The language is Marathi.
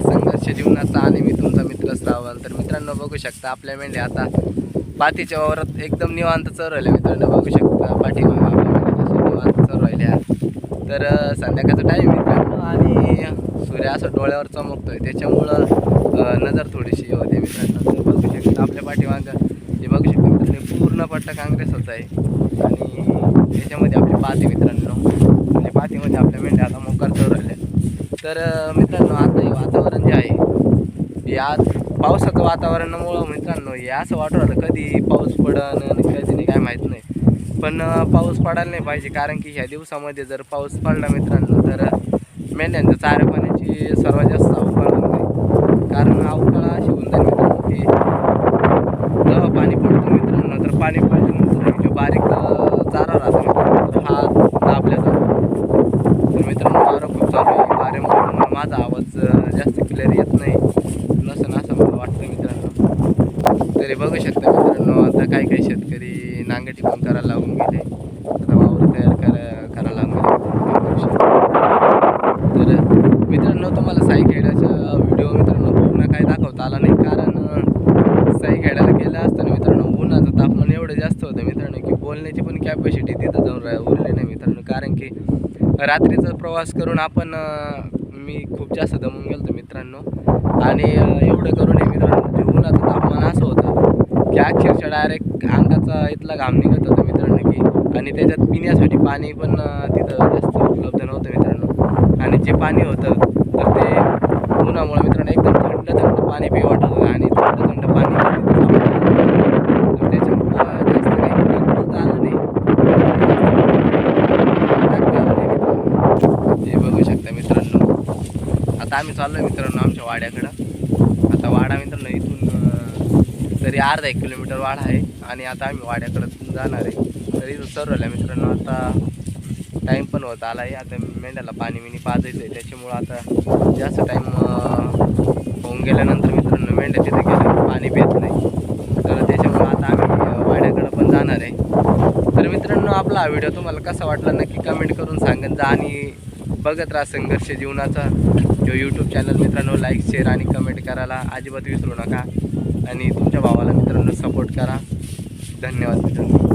संघर्ष जीवनाचा आणि मी तुमचा मित्र श्रावण तर मित्रांनो बघू शकता आपल्या मेंढ्या आता पातीच्या वावरात एकदम निवांत चरवल्या मित्रांनो बघू शकता पाठीमागं निवांत चरवल्या तर संध्याकाळचा टाईम मित्रांनो आणि सूर्य असं डोळ्यावर चमकतोय. त्याच्यामुळं नजर थोडीशी होते मित्रांनो. तर बघू शकता आपल्या पाठीमागं हे बघू शकता मित्रांनो हे पूर्ण पट्टा होत आहे. आणि त्याच्यामध्ये आपले पाती मित्रांनो. म्हणजे आणि पातीमध्ये आपल्या मेंढ्या आता मोकार चरवल्या तर मित्रांनो आता हे वातावरण जे आहे या पावसाचं वातावरणामुळं मित्रांनो हे असं वाटू राहिलं. कधी पाऊस पडन आणि कधी नाही काय माहीत नाही. पण पाऊस पडायला नाही पाहिजे कारण की ह्या दिवसामध्ये जर पाऊस पडला मित्रांनो तर मेंढ्यांच्या चाऱ्या पाण्याची सर्वात जास्त अवकाळ होते कारण अवकाळ अशी होऊन जाईल मित्रांनो की जेव्हा पाणी पडतं मित्रांनो तर पाणी पडल्यानंतर बारीक चारा राहतो मित्रांनो तर हा दाबल्या जातो तर मित्रांनो वारं खूप चालू आहे वाऱ्यामुळे तुम्हाला माझा आवाज अं, जास्त क्लिअर येत नाही. नसं असं मला वाटतं मित्रांनो. तरी बघू शकता मित्रांनो आता काही काही शेतकरी नांगटी पण करायला लागून गेले. आता वावर तयार करा करायला लावून गेले तर मित्रांनो तुम्हाला साई खेळाचा व्हिडिओ मित्रांनो पूर्ण काय दाखवता आला नाही. कारण साई खेळायला गेलं असताना मित्रांनो उन्हाचं तापमान एवढं जास्त होतं मित्रांनो की बोलण्याची पण कॅपॅसिटी तिथं जाऊन रा उरली नाही मित्रांनो. कारण की रात्रीचा प्रवास करून आपण मी खूप जास्त दमून गेलो मित्रांनो. आणि एवढं करून हे मित्रांनो. ते उन्हाचं तापमान असं होतं की अक्षरशः डायरेक्ट अंगाचा इथला घाम निघत होता मित्रांनो की आणि त्याच्यात पिण्यासाठी पाणी पण तिथं जास्त उपलब्ध नव्हतं मित्रांनो. आणि जे पाणी होतं तर ते उन्हामुळे मित्रांनो एकदम थंड थंड पाणी पिऊ होतं. आणि थंड थंड पाणी तिथं सापडलं. तर त्याच्यामुळं जास्त काही बोलता आलं नाही टाकता आलं नाही मित्रांनो. हे बघू शकता मित्रांनो आता आम्ही चाललो मित्रांनो आमच्या वाड्याकडं. आता वाडा मित्रांनो इथून तरी अर्धा एक किलोमीटर वाडा आहे आणि आता आम्ही वाड्याकडं जाणार आहे. तर इथं सर्वला मित्रांनो आता टाईम पण होत आला आहे. आता मेंढ्याला पाणी मिनी पाजायचं आहे त्याच्यामुळं आता जास्त टाईम होऊन गेल्यानंतर मित्रांनो मेंढ्या तिथे गेलं पाणी पित नाही. तर त्याच्यामुळं आता आम्ही वाड्याकडं पण जाणार आहे. तर मित्रांनो आपला हा व्हिडिओ तुम्हाला कसा वाटला नक्की कमेंट करून सांगत जा आणि बघत राहा संघर्ष जीवनाचा. जो यूट्यूब चॅनल मित्रांनो लाईक शेअर आणि कमेंट करायला अजिबात विसरू नका. आणि तुमच्या भावाला मित्रांनो सपोर्ट करा. धन्यवाद मित्रांनो.